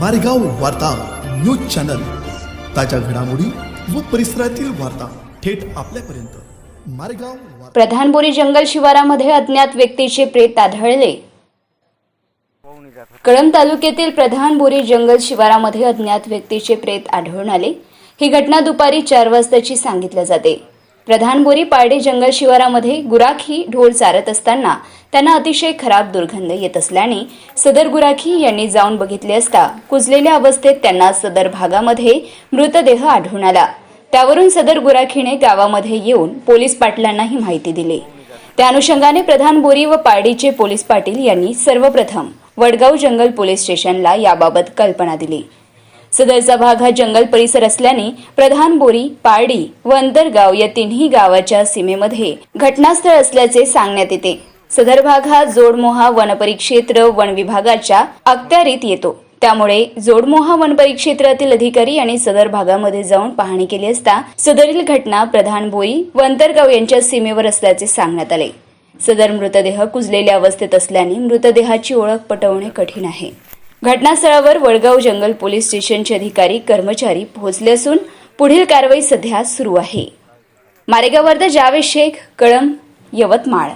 मारेगाव वार्ता news channel. ताज्या घडामोडी व परिसरातील वार्ता थेट आपल्यापर्यंत. मारेगाव प्रधानबोरी जंगल शिवारामध्ये अज्ञात व्यक्तीचे प्रेत आढळले. कळंब तालुक्यातील प्रधानबोरी जंगल शिवारामध्ये अज्ञात व्यक्तीचे प्रेत आढळून आले. ही घटना दुपारी चार वाजताची सांगितल्या जाते. प्रधानबोरी पारडे जंगल शिवारामध्ये गुराखी ढोर चारत असताना त्यांना अतिशय खराब दुर्गंध येत असल्याने सदर गुराखी यांनी जाऊन बघितले असता कुजलेल्या अवस्थेत त्यांना सदर भागामध्ये मृतदेह आढळून आला. त्यावरून सदर गुराखीने गावामध्ये येऊन पोलीस पाटलांनाही माहिती दिली. त्या अनुषंगाने प्रधान बोरी व पारडीचे पोलीस पाटील यांनी सर्वप्रथम वडगाव जंगल पोलीस स्टेशनला याबाबत कल्पना दिली. सदरचा भाग हा जंगल परिसर असल्याने प्रधान बोरी पारडी व अंतरगाव या तिन्ही गावाच्या सीमेमध्ये घटनास्थळ असल्याचे सांगण्यात येते. सदर भाग हा जोडमोहा वनपरिक्षेत्र वन विभागाच्या अखत्यारीत येतो. त्यामुळे जोडमोहा वनपरिक्षेत्रातील अधिकारी यांनी सदर भागामध्ये जाऊन पाहणी केली असता सदरील घटना प्रधान बोई व अंतरगाव यांच्या सीमेवर असल्याचे सांगण्यात आले. सदर मृतदेह कुजलेल्या अवस्थेत असल्याने मृतदेहाची ओळख पटवणे कठीण आहे. घटनास्थळावर वडगाव जंगल पोलीस स्टेशनचे अधिकारी कर्मचारी पोहोचले असून पुढील कारवाई सध्या सुरू आहे. मारेगाव वर्धा जावेद शेख कळंब यवतमाळ.